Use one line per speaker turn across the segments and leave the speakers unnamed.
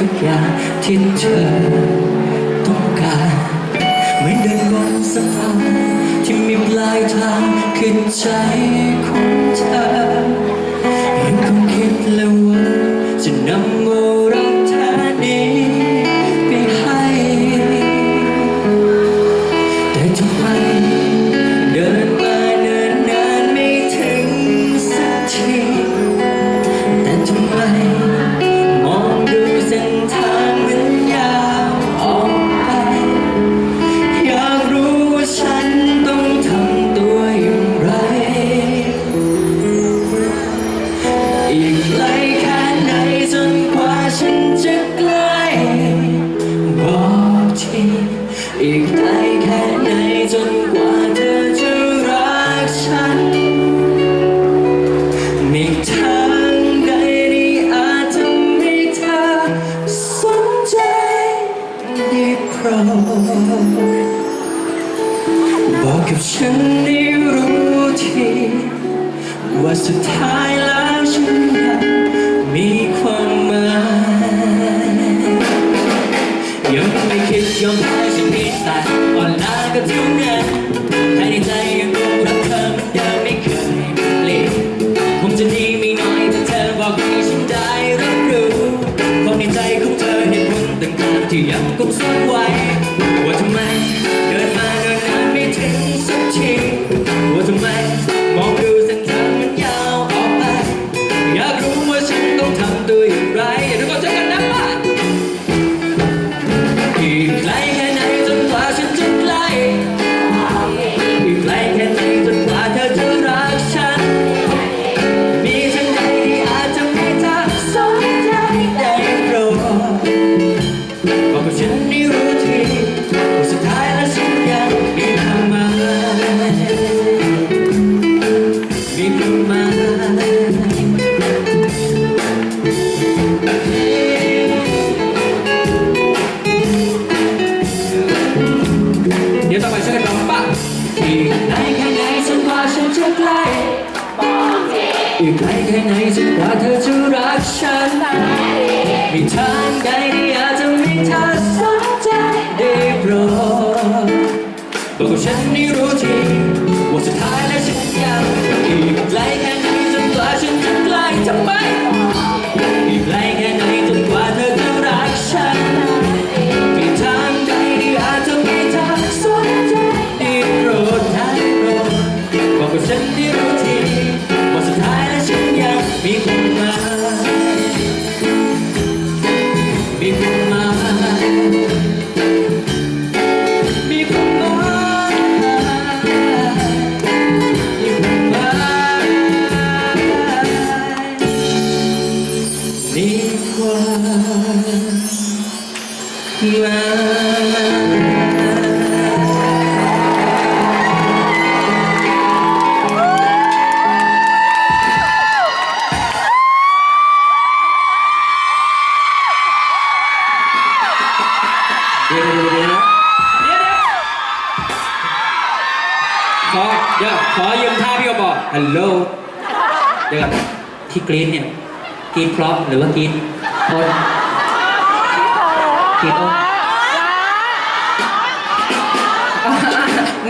ทุกอย่างที่เธอต้องการไม่เดินบนสะพานที่มีปลายทางคือใจของเธอ ฉันได้รู้ทีว่าสุดท้ายแล้วฉันยังมีความหมายยังไม่คิดยอมแพ้ฉันพิสัยอ่อนล้าก็ทุกงานให้ใจ อีกไกลแค่ไหนจนกว่าเธอจะรักฉันมีทางใด เดี๋ยวเดี๋ยวนะขอเดี๋ขอยืมท่าพี่กระบอกฮัลโหลเดี๋ยวที่กรี๊เนี่ยกรีนเพราะหรือว่ากรีนดคน ขีดโอ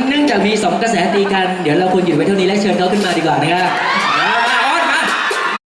เนื่องจากมีสองกระแสตีกัน เดี๋ยวเราควรหยุดไว้เท่านี้และเชิญเขาขึ้นมาดีกว่านะครับ